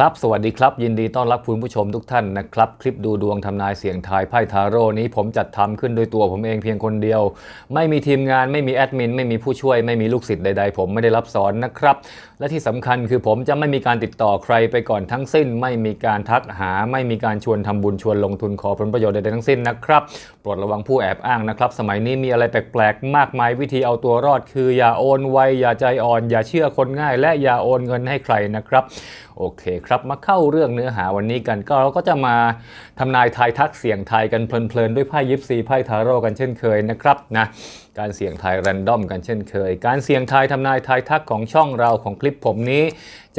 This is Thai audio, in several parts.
ครับ สวัสดีครับ ยินดีต้อนรับคุณผู้ชมทุกท่านนะครับ คลิปดูดวงทำนายเสียงทายไพ่ทาโร่นี้ผมจัดทำขึ้นโดยตัวผมเองเพียงคนเดียว ไม่มีทีมงานไม่มีแอดมิน ไม่มีผู้ช่วยไม่มีลูกศิษย์ใดๆ ผมไม่ได้รับสอนนะครับ และที่สำคัญคือผมจะไม่มีการติดต่อใครไปก่อนทั้งสิ้น ไม่มีการทักหา ไม่มีการชวนทำบุญชวนลงทุนขอผลประโยชน์ใดๆทั้งสิ้นนะครับโปรดระวังผู้แอบอ้างนะครับ สมัยนี้มีอะไรแปลกๆมากมายวิธีเอาตัวรอด คืออย่าโอนไวอย่าใจอ่อน อย่าเชื่อคนง่าย และอย่าโอนเงินให้ใครนะครับโอเคครับมาเข้าเรื่องเนื้อหาวันนี้กัน ก็เราก็จะมาทำนายทายทักเสียงไทยกันเพลินๆด้วยไพ่ยิปซีไพ่ทาโร่กันเช่นเคยนะครับนะการเสี่ยงทายแรนดอมกันเช่นเคย การเสี่ยงทายทำนายทายทักของช่องเราของคลิปผมนี้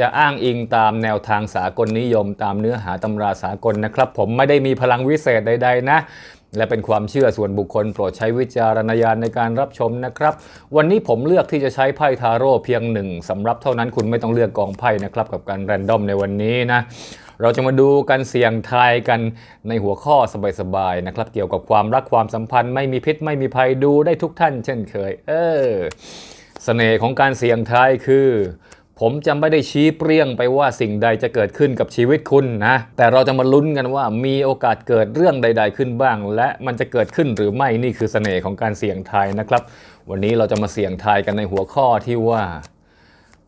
จะอ้างอิงตามแนวทางสากลนิยม ตามเนื้อหาตำราสากลนะครับ ผมไม่ได้มีพลังวิเศษใดๆนะ และเป็นความเชื่อส่วนบุคคลโปรดใช้วิจารณญาณในการรับชมนะครับ วันนี้ผมเลือกที่จะใช้ไพ่ทาโร่เพียงหนึ่งสำหรับเท่านั้นคุณไม่ต้องเลือกกองไพ่นะครับ กับการแรนดอมในวันนี้นะเราจะมาดูกันเสี่ยงทายกันในหัวข้อสบายๆนะครับ เกี่ยวกับความรักความสัมพันธ์ไม่มีพิษไม่มีภัยดูได้ทุกท่าน เช่นเคย เออเสน่ห์ของการเสี่ยงทายคือ ผมจะไม่ได้ชี้เปรี้ยงไปว่าสิ่งใดจะเกิดขึ้นกับชีวิตคุณนะ แต่เราจะมาลุ้นกันว่ามีโอกาสเกิดเรื่องใด ๆ ขึ้นบ้าง และมันจะเกิดขึ้นหรือไม่นี่คือเสน่ห์ของการเสี่ยงทายนะครับ วันนี้เราจะมาเสี่ยงทายกันในหัวข้อที่ว่า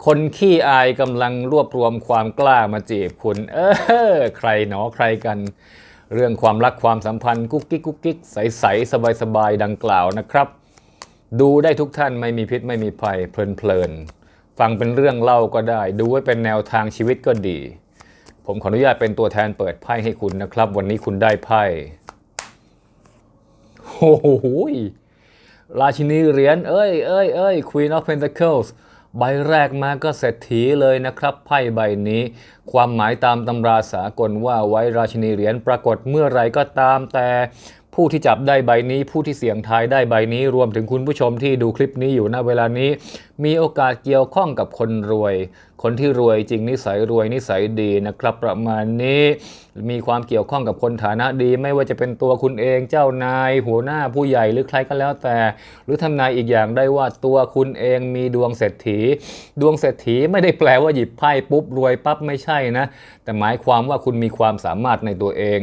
คนขี้อายกำลังรวบรวมความกล้ามาจีบคุณ เออ ใครหนอใครกัน เรื่องความรักความสัมพันธ์กุ๊กกิ๊กกุ๊กกิ๊กใสๆสบายๆดังกล่าวนะครับ ดูได้ทุกท่านไม่มีพิษไม่มีภัยเพลินๆ ฟังเป็นเรื่องเล่าก็ได้ ดูไว้เป็นแนวทางชีวิตก็ดี ผมขออนุญาตเป็นตัวแทนเปิดไพ่ให้คุณนะครับ วันนี้คุณได้ไพ่โอ้โหราชินีเหรียญเอ้ยเอ้ยเอ้ย Queen of Pentacles ใบแรกมาก็เศรษฐีเลยนะครับ ไพ่ใบนี้ ความหมายตามตำราสากลว่าไว้ราชินีเหรียญปรากฏเมื่อไรก็ตามแต่ ผู้ที่จับได้ใบนี้ ผู้ที่เสี่ยงทายได้ใบนี้ รวมถึงคุณผู้ชมที่ดูคลิปนี้อยู่ณเวลานี้ มีโอกาสเกี่ยวข้องกับคนรวย คนที่รวยจริงนิสัยรวยนิสัยดีนะครับ ประมาณนี้มีความเกี่ยวข้องกับคนฐานะดี ไม่ว่าจะเป็นตัวคุณเองเจ้านายหัวหน้าผู้ใหญ่หรือใครก็แล้วแต่ หรือทำนายอีกอย่างได้ว่าตัวคุณเองมีดวงเศรษฐี ดวงเศรษฐีไม่ได้แปลว่าหยิบไพ่ปุ๊บรวยปั๊บไม่ใช่นะ แต่หมายความว่าคุณมีความสามารถในตัวเอง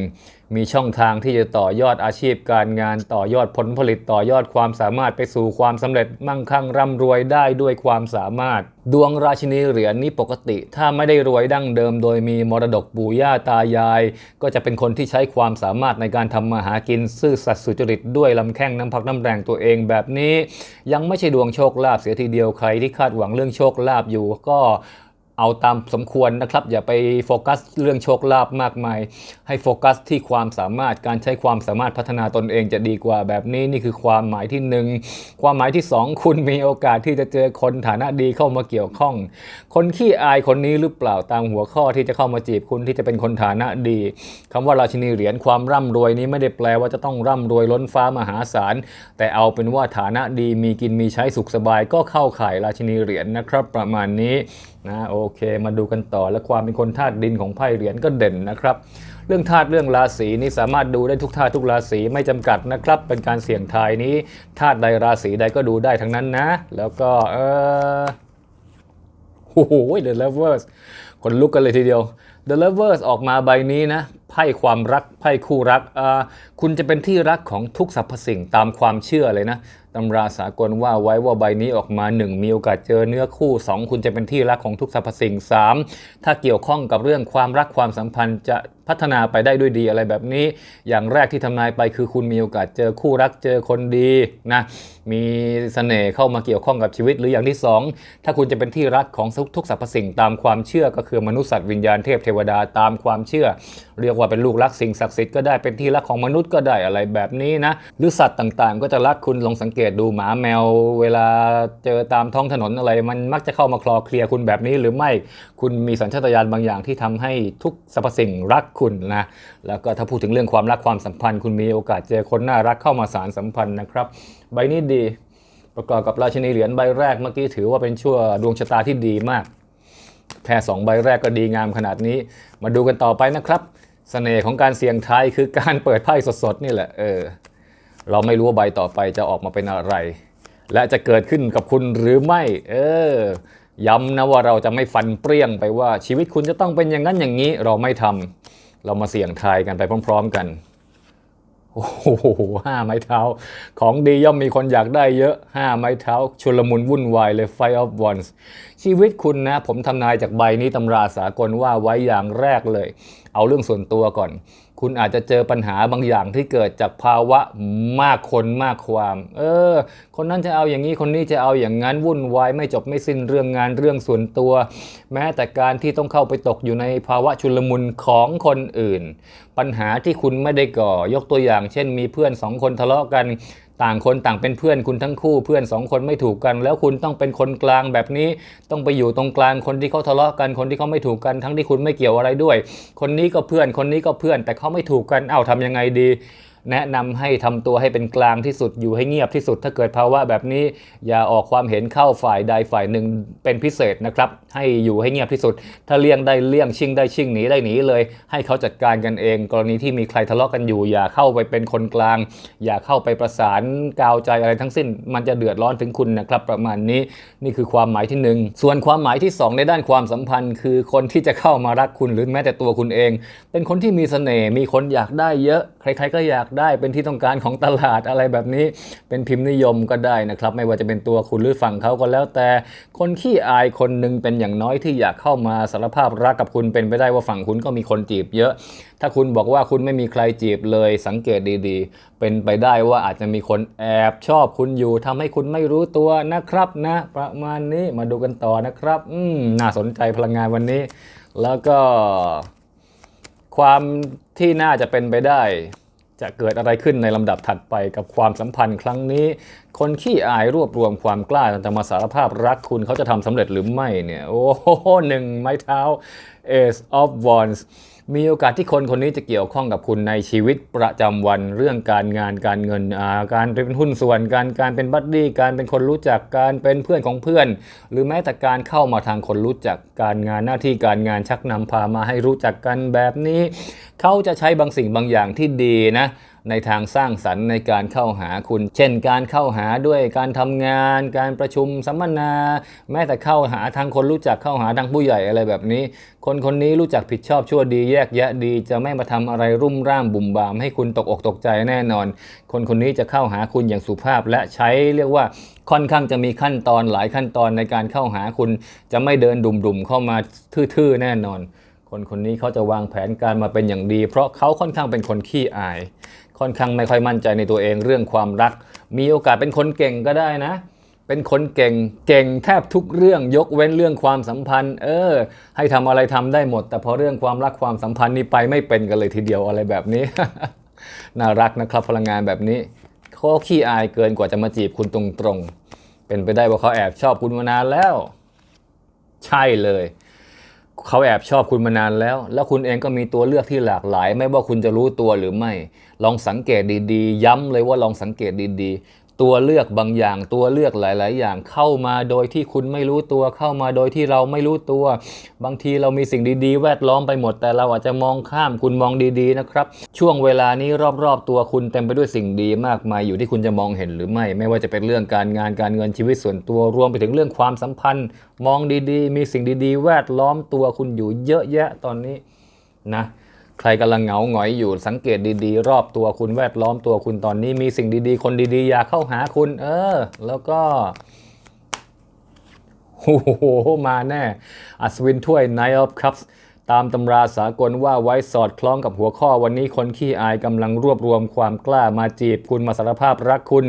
มีช่องทางที่จะต่อยอดอาชีพการงานต่อยอดผลผลิตต่อยอดความสามารถไปสู่ความสำเร็จมั่งคั่งร่ำรวยได้ด้วยความสามารถ ดวงราชินีเหรียญนี้ปกติ ถ้าไม่ได้รวยดั้งเดิม โดยมีมรดกปู่ย่าตายาย ก็จะเป็นคนที่ใช้ความสามารถในการทำมาหากิน ซื่อสัตย์สุจริตด้วยลำแข้งน้ำพักน้ำแรงตัวเองแบบนี้ ยังไม่ใช่ดวงโชคลาภเสียทีเดียวใครที่คาดหวังเรื่องโชคลาภอยู่ก็ เอาตามสมควรนะครับ อย่าไปโฟกัสเรื่องโชคลาภมากมาย ให้โฟกัสที่ความสามารถการใช้ความสามารถพัฒนาตนเองจะดีกว่าแบบนี้นี่คือความหมายที่หนึ่งความหมายที่สองคุณมีโอกาสที่จะเจอคนฐานะดีเข้ามาเกี่ยวข้อง คนขี้อายคนนี้หรือเปล่าตามหัวข้อที่จะเข้ามาจีบคุณที่จะเป็นคนฐานะดีคำว่าราชินีเหรียญความร่ำรวยนี้ไม่ได้แปลว่าจะต้องร่ำรวยล้นฟ้ามหาศาลแต่เอาเป็นว่าฐานะดีมีกินมีใช้สุขสบายก็เข้าข่ายราชินีเหรียญนะครับ ประมาณนี้ นะโอเค มาดูกันต่อและความเป็นคนธาตุดินของไพ่เหรียญก็เด่นนะครับ เรื่องธาตุเรื่องราศีนี้สามารถดูได้ทุกธาตุทุกราศีไม่จำกัดนะครับ เป็นการเสี่ยงทายนี้ธาตุใดราศีใดก็ดูได้ทั้งนั้นนะ แล้วก็เออโอ้โห The Lovers คนลุกกันเลยทีเดียว The Lovers ออกมาใบนี้นะไพ่ความรักไพ่คู่รัก คุณจะเป็นที่รักของทุกสรรพสิ่งตามความเชื่อเลยนะตำราสากลว่าไว้ว่าใบนี้ออกมา 1 มีโอกาสเจอเนื้อคู่ 2 คุณจะเป็นที่รักของทุกสรรพสิ่ง 3 ถ้าเกี่ยวข้องกับเรื่องความรักความสัมพันธ์จะพัฒนาไปได้ด้วยดีอะไรแบบนี้ อย่างแรกที่ทำนายไปคือคุณมีโอกาสเจอคู่รักเจอคนดีนะมีเสน่ห์เข้ามาเกี่ยวข้องกับชีวิต หรืออย่างที่ 2 ถ้าคุณจะเป็นที่รักของทุกทุกสรรพสิ่งตามความเชื่อก็คือมนุษย์สัตว์วิญญาณเทพเทวดาตามความเชื่อ เรียกว่าเป็นลูกรักสิ่งศักดิ์สิทธิ์ก็ได้เป็นที่รักของมนุษย์ก็ได้อะไรแบบนี้นะหรือสัตว์ต่างๆ ก็จะรักคุณลองสังเกตดูหมาแมว เวลาเจอตามท้องถนนอะไร มันมักจะเข้ามาคลอเคลียร์คุณแบบนี้หรือไม่คุณมีสัญชาตญาณบางอย่างที่ทำให้ทุกสรรพสิ่งรักคุณนะแล้วก็ถ้าพูดถึงเรื่องความรักความสัมพันธ์ คุณมีโอกาสเจอคนน่ารักเข้ามาสารสัมพันธ์นะครับ ใบนี้ดีประกอบกับราชินีเหรียญใบแรกเมื่อกี้ถือว่าเป็นชั่วดวงชะตาที่ดีมากแค่สองใบแรกก็ดีงามขนาดนี้ มาดูกันต่อไปนะครับเสน่ห์ของการเสี่ยงทายคือการเปิดไพ่สดๆนี่แหละเออ เราไม่รู้ว่าใบต่อไปจะออกมาเป็นอะไร และจะเกิดขึ้นกับคุณหรือไม่ เออ ย้ำนะว่าเราจะไม่ฟันเปรี้ยงไปว่าชีวิตคุณจะต้องเป็นอย่างนั้นอย่างนี้ เราไม่ทำเรามาเสี่ยงทายกันไปพร้อม ๆกันโอ้โหห้าไม้เท้า ของดีย่อมมีคนอยากได้เยอะห้าไม้เท้า ชุลมุนวุ่นวายเลย Five of Wands ชีวิตคุณนะ ผมทำนายจากใบนี้ตำราสากลว่าไว้อย่างแรกเลย เอาเรื่องส่วนตัวก่อน คุณอาจจะเจอปัญหาบางอย่างที่เกิดจากภาวะมากคนมากความ เออ คนนั้นจะเอาอย่างนี้คนนี้จะเอาอย่างนั้นวุ่นวายไม่จบไม่สิ้นเรื่องงานเรื่องส่วนตัว แม้แต่การที่ต้องเข้าไปตกอยู่ในภาวะชุลมุนของคนอื่น ปัญหาที่คุณไม่ได้ก่อยกตัวอย่าง เช่น มีเพื่อนสองคนทะเลาะกัน ต่างคนต่างเป็นเพื่อนคุณทั้งคู่เพื่อนสองคนไม่ถูกกัน แล้วคุณต้องเป็นคนกลางแบบนี้ ต้องไปอยู่ตรงกลางคนที่เขาทะเลาะกันคนที่เขาไม่ถูกกันทั้งที่คุณไม่เกี่ยวอะไรด้วย คนนี้ก็เพื่อนคนนี้ก็เพื่อนแต่เขาไม่ถูกกันเอ้าทำยังไงดี แนะนำให้ทำตัวให้เป็นกลางที่สุดอยู่ให้เงียบที่สุด ถ้าเกิดภาวะแบบนี้ อย่าออกความเห็นเข้าฝ่ายใดฝ่ายหนึ่งเป็นพิเศษนะครับ ให้อยู่ให้เงียบที่สุด ถ้าเลี่ยงได้เลี่ยงชิงได้ชิงหนีได้หนีเลย ให้เขาจัดการกันเอง กรณีที่มีใครทะเลาะกันอยู่ อย่าเข้าไปเป็นคนกลาง อย่าเข้าไปประสานกาวใจอะไรทั้งสิ้น มันจะเดือดร้อนถึงคุณนะครับ ประมาณนี้นี่คือความหมายที่หนึ่งส่วนความหมายที่สองในด้านความสัมพันธ์ คือคนที่จะเข้ามารักคุณหรือแม้แต่ตัวคุณเอง เป็นคนที่มีเสน่ห์มีคนอยากได้เยอะ ใครๆก็อยากได้เป็นที่ต้องการของตลาดอะไรแบบนี้ เป็นพิมพ์นิยมก็ได้นะครับ ไม่ว่าจะเป็นตัวคุณหรือฝั่งเขาก็แล้ว แต่คนขี้อายคนหนึ่งเป็นอย่างน้อยที่อยากเข้ามาสารภาพรักกับคุณเป็นไปได้ว่าฝั่งคุณก็มีคนจีบเยอะ ถ้าคุณบอกว่าคุณไม่มีใครจีบเลย สังเกตดีๆ เป็นไปได้ว่าอาจจะมีคนแอบชอบคุณอยู่ทำให้คุณไม่รู้ตัวนะครับนะ ประมาณนี้มาดูกันต่อนะครับ อืมน่าสนใจพลังงานวันนี้ แล้วก็ ความที่น่าจะเป็นไปได้ จะเกิดอะไรขึ้นในลำดับถัดไปกับความสัมพันธ์ครั้งนี้ คนขี้อายรวบรวมความกล้าจะมาสารภาพรักคุณเขาจะทำสำเร็จหรือไม่เนี่ย โอ้โหหนึ่งไม้เท้า Ace of Wands มีโอกาสที่คนคนนี้จะเกี่ยวข้องกับคุณในชีวิตประจำวันเรื่องการงานการเงินการเป็นหุ้นส่วนการการเป็นบัดดี้การเป็นคนรู้จักการเป็นเพื่อนของเพื่อน หรือแม้แต่การเข้ามาทางคนรู้จักการงานหน้าที่การงานชักนำพามาให้รู้จักกันแบบนี้ เขาจะใช้บางสิ่งบางอย่างที่ดีนะ ในทางสร้างสรรค์ในการเข้าหาคุณ เช่น การเข้าหาด้วยการทำงาน การประชุมสัมมนา แม้แต่เข้าหาทางคนรู้จักเข้าหาทางผู้ใหญ่อะไรแบบนี้ คนคนนี้รู้จักผิดชอบชั่วดีแยกแยะดี จะไม่มาทำอะไรรุ่มร่ามบุ่มบาม ให้คุณตกอกตกใจแน่นอน คนคนนี้จะเข้าหาคุณอย่างสุภาพและใช้เรียกว่าค่อนข้างจะมีขั้นตอนหลายขั้นตอนในการเข้าหาคุณ จะไม่เดินดุ่มๆเข้ามาทื่อๆแน่นอน คนคนนี้เขาจะวางแผนการมาเป็นอย่างดี เพราะเขาค่อนข้างเป็นคนขี้อาย ค่อนข้างไม่ค่อยมั่นใจในตัวเองเรื่องความรัก มีโอกาสเป็นคนเก่งก็ได้นะ เป็นคนเก่งเก่งแทบทุกเรื่องยกเว้นเรื่องความสัมพันธ์ เออ ให้ทำอะไรทำได้หมด แต่พอเรื่องความรักความสัมพันธ์นี่ไปไม่เป็นกันเลยทีเดียวอะไรแบบนี้ น่ารักนะครับพลังงานแบบนี้เขาขี้อายเกินกว่าจะมาจีบคุณตรงๆ เป็นไปได้ว่าเขาแอบชอบคุณมานานแล้ว ใช่เลยเขาแอบชอบคุณมานานแล้ว แล้วคุณเองก็มีตัวเลือกที่หลากหลาย ไม่ว่าคุณจะรู้ตัวหรือไม่ ลองสังเกตดีๆ ย้ำเลยว่าลองสังเกตดีๆ ตัวเลือกบางอย่าง ตัวเลือกหลาย ๆ อย่างเข้ามาโดยที่คุณไม่รู้ตัวเข้ามาโดยที่เราไม่รู้ตัว บางทีเรามีสิ่งดีๆ แวดล้อมไปหมด แต่เราอาจจะมองข้ามคุณมองดีๆนะครับ ช่วงเวลานี้รอบๆ ตัวคุณเต็มไปด้วยสิ่งดีมากมายอยู่ที่คุณจะมองเห็นหรือไม่ ไม่ว่าจะเป็นเรื่องการงานการเงินชีวิตส่วนตัวรวมไปถึงเรื่องความสัมพันธ์ มองดีๆ มีสิ่งดีๆ แวดล้อมตัวคุณอยู่เยอะแยะตอนนี้นะ ใครกำลังเหงาหงอยอยู่สังเกตดีๆ รอบตัวคุณแวดล้อมตัวคุณตอนนี้มีสิ่งดีๆ คนดีๆ อยากเข้าหาคุณ เออ แล้วก็โอ้โหมาแน่ อัศวินถ้วย Knight of Cups ตามตำราสากลว่าไว้สอดคล้องกับหัวข้อวันนี้คนขี้อายกำลังรวบรวมความกล้ามาจีบคุณมาสารภาพรักคุณ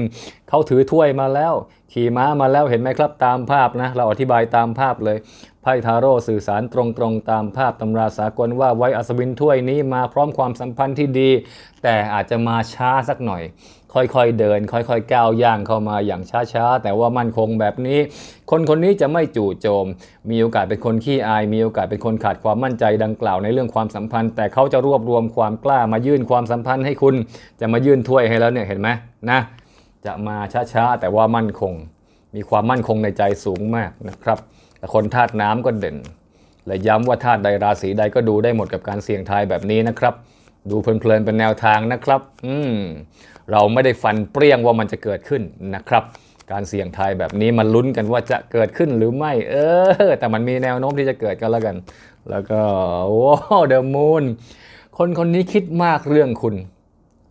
เขาถือถ้วยมาแล้ว ขี่ม้ามาแล้วเห็นไหมครับตามภาพนะ เราอธิบายตามภาพเลยไพ่ทาโร่สื่อสารตรงๆตามภาพตำราสากลว่าไว้อัศวินถ้วยนี้มาพร้อมความสัมพันธ์ที่ดี แต่อาจจะมาช้าสักหน่อย ค่อยๆเดิน ค่อยๆก้าวย่างเข้ามาอย่างช้าๆ แต่ว่ามั่นคงแบบนี้ คนคนนี้จะไม่จู่โจม มีโอกาสเป็นคนขี้อาย มีโอกาสเป็นคนขาดความมั่นใจดังกล่าวในเรื่องความสัมพันธ์ แต่เขาจะรวบรวมความกล้ามายื่นความสัมพันธ์ให้คุณ จะมายื่นถ้วยให้แล้วเนี่ยเห็นไหมนะจะมาช้าๆ แต่ว่ามั่นคง มีความมั่นคงในใจสูงมากนะครับแต่คนธาตุน้ำก็เด่น และย้ำว่าธาตุใดราศีใดก็ดูได้หมดกับการเสี่ยงทายแบบนี้นะครับ ดูเพลินๆเป็นแนวทางนะครับ อืมเราไม่ได้ฟันเปรี้ยงว่ามันจะเกิดขึ้นนะครับ การเสี่ยงทายแบบนี้มันลุ้นกันว่าจะเกิดขึ้นหรือไม่ เออ แต่มันมีแนวโน้มที่จะเกิดกันแล้วกัน แล้วก็ว้าวเดอะมูนคนคนนี้คิดมากเรื่องคุณ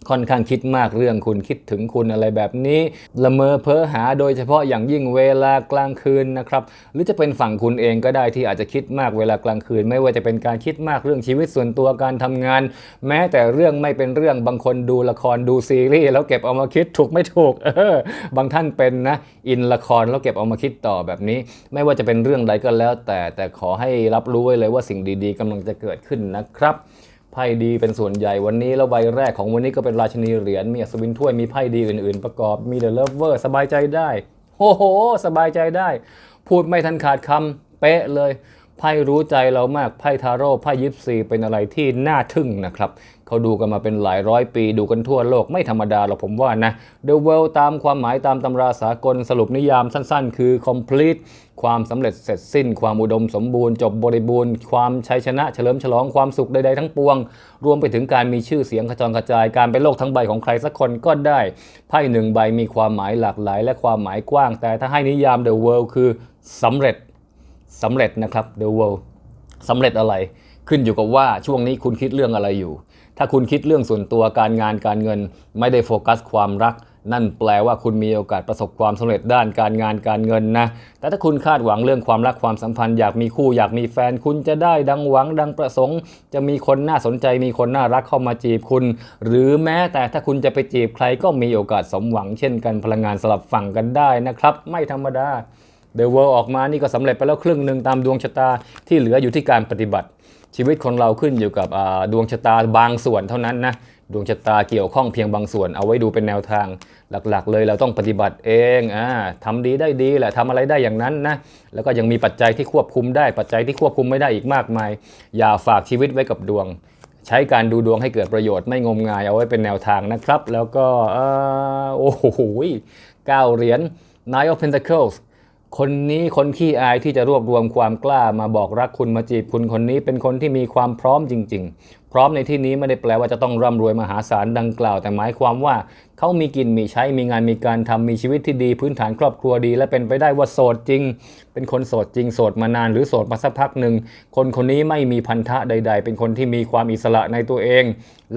ค่อนข้างคิดมากเรื่องคุณคิดถึงคุณอะไรแบบนี้ ละเมอเพ้อหาโดยเฉพาะอย่างยิ่งเวลากลางคืนนะครับ หรือจะเป็นฝั่งคุณเองก็ได้ที่อาจจะคิดมากเวลากลางคืน ไม่ว่าจะเป็นการคิดมากเรื่องชีวิตส่วนตัวการทำงาน แม้แต่เรื่องไม่เป็นเรื่องบางคนดูละครดูซีรีส์แล้วเก็บเอามาคิดถูกไม่ถูกเออบางท่านเป็นนะอินละครแล้วเก็บเอามาคิดต่อแบบนี้ ไม่ว่าจะเป็นเรื่องใดก็แล้ว แต่แต่ขอให้รับรู้ไว้เลยว่าสิ่งดี ๆกำลังจะเกิดขึ้นนะครับ พ่ดีเป็นส่วนใหญ่วันนี้แล้วใบแรกของวันนี้ก็เป็นราชินีเหรียญมีอัศวินถ้วยมีไพ่ดีอื่นๆ ประกอบมีเดอะเลิฟเวอร์สบายใจได้โอ้โห สบายใจได้ พูดไม่ทันขาดคำเป๊ะเลยไพ่รู้ใจเรามากไพ่ทาโร่ไพ่ยิปซีเป็นอะไรที่น่าทึ่งนะครับ เขาดูกันมาเป็นหลายร้อยปีดูกันทั่วโลกไม่ธรรมดาหรอกผมว่านะ The World ตามความหมายตามตำราสากลสรุปนิยามสั้นๆ คือ complete ความสำเร็จเสร็จสิ้น ความอุดมสมบูรณ์ จบบริบูรณ์ ความชัยชนะเฉลิมฉลองความสุขใดๆทั้งปวง รวมไปถึงการมีชื่อเสียงกระจรกระจายการเป็นโลกทั้งใบของใครสักคนก็ได้ไพ่หนึ่งใบมีความหมายหลากหลาย และความหมายกว้าง แต่ถ้าให้นิยาม The World คือสำเร็จสำเร็จนะครับ The World สำเร็จอะไรขึ้นอยู่กับว่าช่วงนี้คุณคิดเรื่องอะไรอยู่ ถ้าคุณคิดเรื่องส่วนตัวการงานการเงิน ไม่ได้โฟกัสความรัก นั่นแปลว่าคุณมีโอกาสประสบความสำเร็จด้านการงานการเงินนะ แต่ถ้าคุณคาดหวังเรื่องความรักความสัมพันธ์อยากมีคู่อยากมีแฟน คุณจะได้ดังหวังดังประสงค์ จะมีคนน่าสนใจมีคนน่ารักเข้ามาจีบคุณ หรือแม้แต่ถ้าคุณจะไปจีบใครก็มีโอกาสสมหวังเช่นกันพลังงานสลับฝั่งกันได้นะครับ ไม่ธรรมดาเดอะเวิลด์ออกมานี่ก็สำเร็จไปแล้วครึ่งหนึ่งตามดวงชะตาที่เหลืออยู่ที่การปฏิบัติ ชีวิตคนเราขึ้นอยู่กับดวงชะตาบางส่วนเท่านั้นนะ ดวงชะตาเกี่ยวข้องเพียงบางส่วน เอาไว้ดูเป็นแนวทางหลักๆ เลยเราต้องปฏิบัติเองอ่าทำดีได้ดีแหละทำอะไรได้อย่างนั้นนะแล้วก็ยังมีปัจจัยที่ควบคุมได้ปัจจัยที่ควบคุมไม่ได้อีกมากมาย อย่าฝากชีวิตไว้กับดวง ใช้การดูดวงให้เกิดประโยชน์ไม่งมงายเอาไว้เป็นแนวทางนะครับ แล้วก็อโอ้โหเก้าเหรียญ Nine of Pentacles คนนี้คนขี้อายที่จะรวบรวมความกล้ามาบอกรักคุณมาจีบคุณคนนี้เป็นคนที่มีความพร้อมจริงๆ พร้อมในที่นี้ไม่ได้แปลว่าจะต้องร่ำรวยมหาศาลดังกล่าว แต่หมายความว่า เขามีกินมีใช้มีงานมีการทำมีชีวิตที่ดีพื้นฐานครอบครัวดี และเป็นไปได้ว่าโสดจริง เป็นคนโสดจริงโสดมานานหรือโสดมาสักพักหนึ่งคนคนนี้ไม่มีพันธะใด ๆ เป็นคนที่มีความอิสระในตัวเอง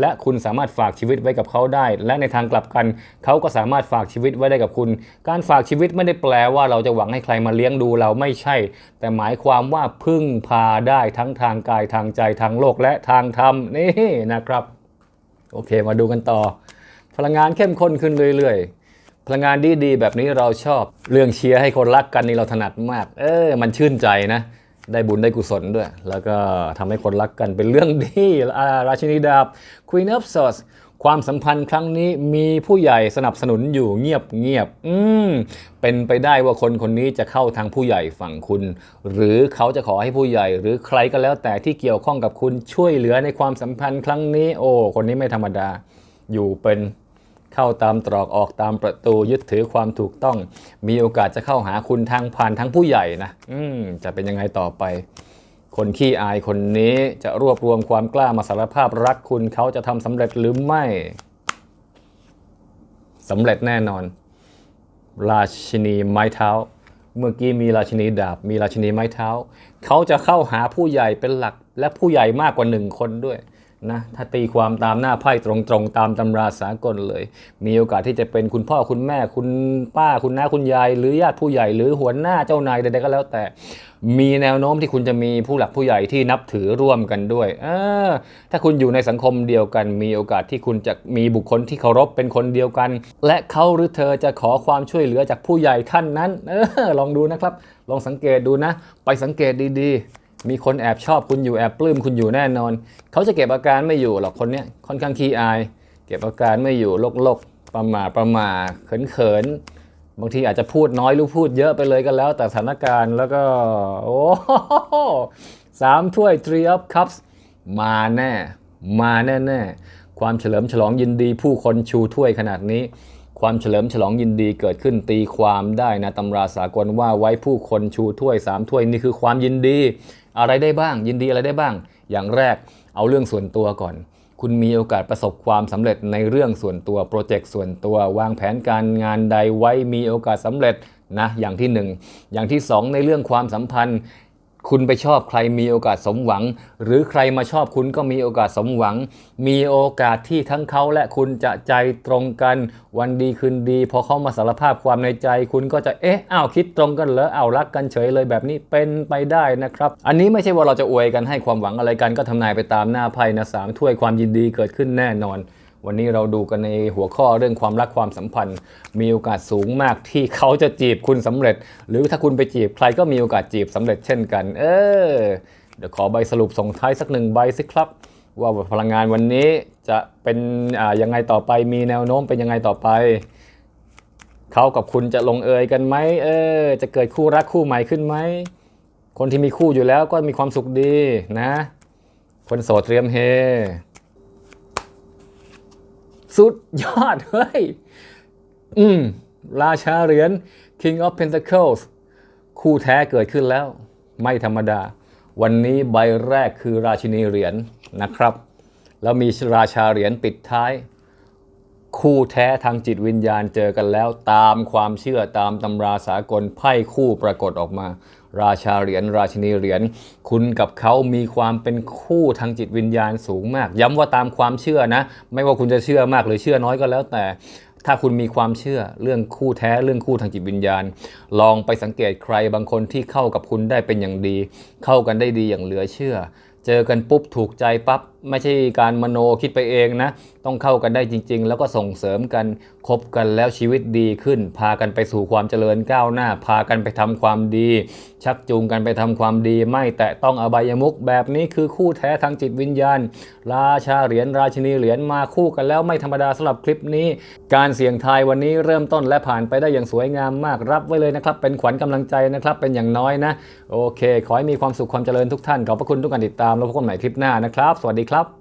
และคุณสามารถฝากชีวิตไว้กับเขาได้ และในทางกลับกัน เขาก็สามารถฝากชีวิตไว้ได้กับคุณ การฝากชีวิตไม่ได้แปลว่าเราจะหวังให้ใครมาเลี้ยงดูเราไม่ใช่ แต่หมายความว่าพึ่งพาได้ทั้งทางกายทางใจทางโลกและทางธรรมนี่นะครับ โอเคมาดูกันต่อ ลังงานเข้มข้นขึ้นเรื่อยๆ พลังงานดีๆ แบบนี้เราชอบ เรื่องเชียร์ให้คนรักกันนี่เราถนัดมาก เออ มันชื่นใจนะ ได้บุญได้กุศลด้วย แล้วก็ทำให้คนรักกันเป็นเรื่องดีราชินีดาบ Queen of Swords ความสัมพันธ์ครั้งนี้มีผู้ใหญ่สนับสนุนอยู่เงียบเงียบๆอืม เป็นไปได้ว่าคนคนนี้จะเข้าทางผู้ใหญ่ฝั่งคุณ หรือเขาจะขอให้ผู้ใหญ่ หรือใครก็แล้วแต่ที่เกี่ยวข้องกับคุณช่วยเหลือในความสัมพันธ์ครั้งนี้ โอ้ คนนี้ไม่ธรรมดา อยู่เป็น เข้าตามตรอกออกตามประตูยึดถือความถูกต้อง มีโอกาสจะเข้าหาคุณทางผ่านทั้งผู้ใหญ่นะอืมจะเป็นยังไงต่อไป คนขี้อายคนนี้จะรวบรวมความกล้ามาสารภาพรักคุณเขาจะทำสำเร็จหรือไม่สำเร็จแน่นอน ราชินีไม้เท้า เมื่อกี้มีราชินีดาบ มีราชินีไม้เท้า เขาจะเข้าหาผู้ใหญ่เป็นหลักและผู้ใหญ่มากกว่าหนึ่งคนด้วย นะถ้าตีความตามหน้าไพ่ตรงๆ ตามตำราสากลเลย มีโอกาสที่จะเป็นคุณพ่อคุณแม่คุณป้าคุณน้าคุณยาย หรือญาติผู้ใหญ่หรือหัวหน้าเจ้านายใดๆก็แล้วแต่ มีแนวโน้มที่คุณจะมีผู้หลักผู้ใหญ่ที่นับถือร่วมกันด้วยถ้าคุณอยู่ในสังคมเดียวกัน มีโอกาสที่คุณจะมีบุคคลที่เคารพเป็นคนเดียวกัน และเขาหรือเธอจะขอความช่วยเหลือจากผู้ใหญ่ท่านนั้นออลองดูนะครับ ลองสังเกตดูนะ ไปสังเกตดีๆ มีคนแอบชอบคุณอยู่แอบปลื้มคุณอยู่แน่นอน เขาจะเก็บอาการไม่อยู่หรอกคนเนี้ยค่อนข้างขี้อาย เก็บอาการไม่อยู่โลกๆประมาประมาเขินเขินๆบางทีอาจจะพูดน้อยหรือพูดเยอะไปเลยก็แล้ว แต่สถานการณ์แล้วก็ โอ้สามถ้วย three of cups มาแน่ มาแน่ๆความเฉลิมฉลองยินดี ผู้คนชูถ้วยขนาดนี้ ความเฉลิมฉลองยินดีเกิดขึ้นตีความได้นะตำราสากลว่าไว้ผู้คนชูถ้วยสามถ้วยนี่คือความยินดี อะไรได้บ้าง ยินดีอะไรได้บ้าง อย่างแรกเอาเรื่องส่วนตัวก่อน คุณมีโอกาสประสบความสำเร็จในเรื่องส่วนตัวโปรเจกต์ส่วนตัว วางแผนการงานใดไว้มีโอกาสสำเร็จนะอย่างที่หนึ่งอย่างที่สองในเรื่องความสัมพันธ์ คุณไปชอบใครมีโอกาสสมหวัง หรือใครมาชอบคุณก็มีโอกาสสมหวัง มีโอกาสที่ทั้งเขาและคุณจะใจตรงกันวันดีคืนดี พอเขามาสารภาพความในใจ คุณก็จะเอ๊ะอ้าวคิดตรงกันเหรออ้าวรักกันเฉยเลยแบบนี้เป็นไปได้นะครับ อันนี้ไม่ใช่ว่าเราจะอวยกันให้ความหวังอะไรกันก็ทำนายไปตามหน้าไพ่นะสามถ้วยความยินดีเกิดขึ้นแน่นอน วันนี้เราดูกันในหัวข้อเรื่องความรักความสัมพันธ์ มีโอกาสสูงมากที่เขาจะจีบคุณสำเร็จ หรือถ้าคุณไปจีบใครก็มีโอกาสจีบสำเร็จเช่นกัน เออเดี๋ยวขอใบสรุปส่งท้ายสักหนึ่งใบสิครับ ว่าพลังงานวันนี้จะเป็นอ่ายังไงต่อไปมีแนวโน้มเป็นยังไงต่อไปเขากับคุณจะลงเอยกันไหมเออ จะเกิดคู่รักคู่ใหม่ขึ้นไหมคนที่มีคู่อยู่แล้วก็มีความสุขดีนะ คนโสดเตรียมเฮ สุดยอด เฮ้ย อืม ราชาเหรียญ King of Pentacles คู่แท้เกิดขึ้นแล้ว ไม่ธรรมดา วันนี้ใบแรกคือราชินีเหรียญนะครับ แล้วมีราชาเหรียญปิดท้าย คู่แท้ทางจิตวิญญาณเจอกันแล้วตามความเชื่อตามตำราสากลไพ่คู่ปรากฏออกมา ราชาเหรียญราชินีเหรียญคุณกับเขามีความเป็นคู่ทางจิตวิญญาณสูงมาก ย้ำว่าตามความเชื่อนะ ไม่ว่าคุณจะเชื่อมากหรือเชื่อน้อยก็แล้วแต่ ถ้าคุณมีความเชื่อเรื่องคู่แท้เรื่องคู่ทางจิตวิญญาณ ลองไปสังเกตใครบางคนที่เข้ากับคุณได้เป็นอย่างดี เข้ากันได้ดีอย่างเหลือเชื่อ เจอกันปุ๊บถูกใจปั๊บ ไม่ใช่การมโนคิดไปเองนะ ต้องเข้ากันได้จริง ๆ แล้วก็ส่งเสริมกันคบกันแล้วชีวิตดีขึ้น พากันไปสู่ความเจริญก้าวหน้า พากันไปทำความดี ชักจูงกันไปทำความดี ไม่แตะต้องอบายมุกแบบนี้คือคู่แท้ทางจิตวิญญาณ ราชาเหรียญราชินีเหรียญมาคู่กันแล้วไม่ธรรมดาสำหรับคลิปนี้ การเสี่ยงทายวันนี้เริ่มต้นและผ่านไปได้อย่างสวยงามมากรับไว้เลยนะครับ เป็นขวัญกำลังใจนะครับ เป็นอย่างน้อยนะ โอเค ขอให้มีความสุขความเจริญทุกท่านขอบพระคุณทุกการติดตามแล้วพบกันใหม่คลิปหน้านะครับ สวัสดีครับ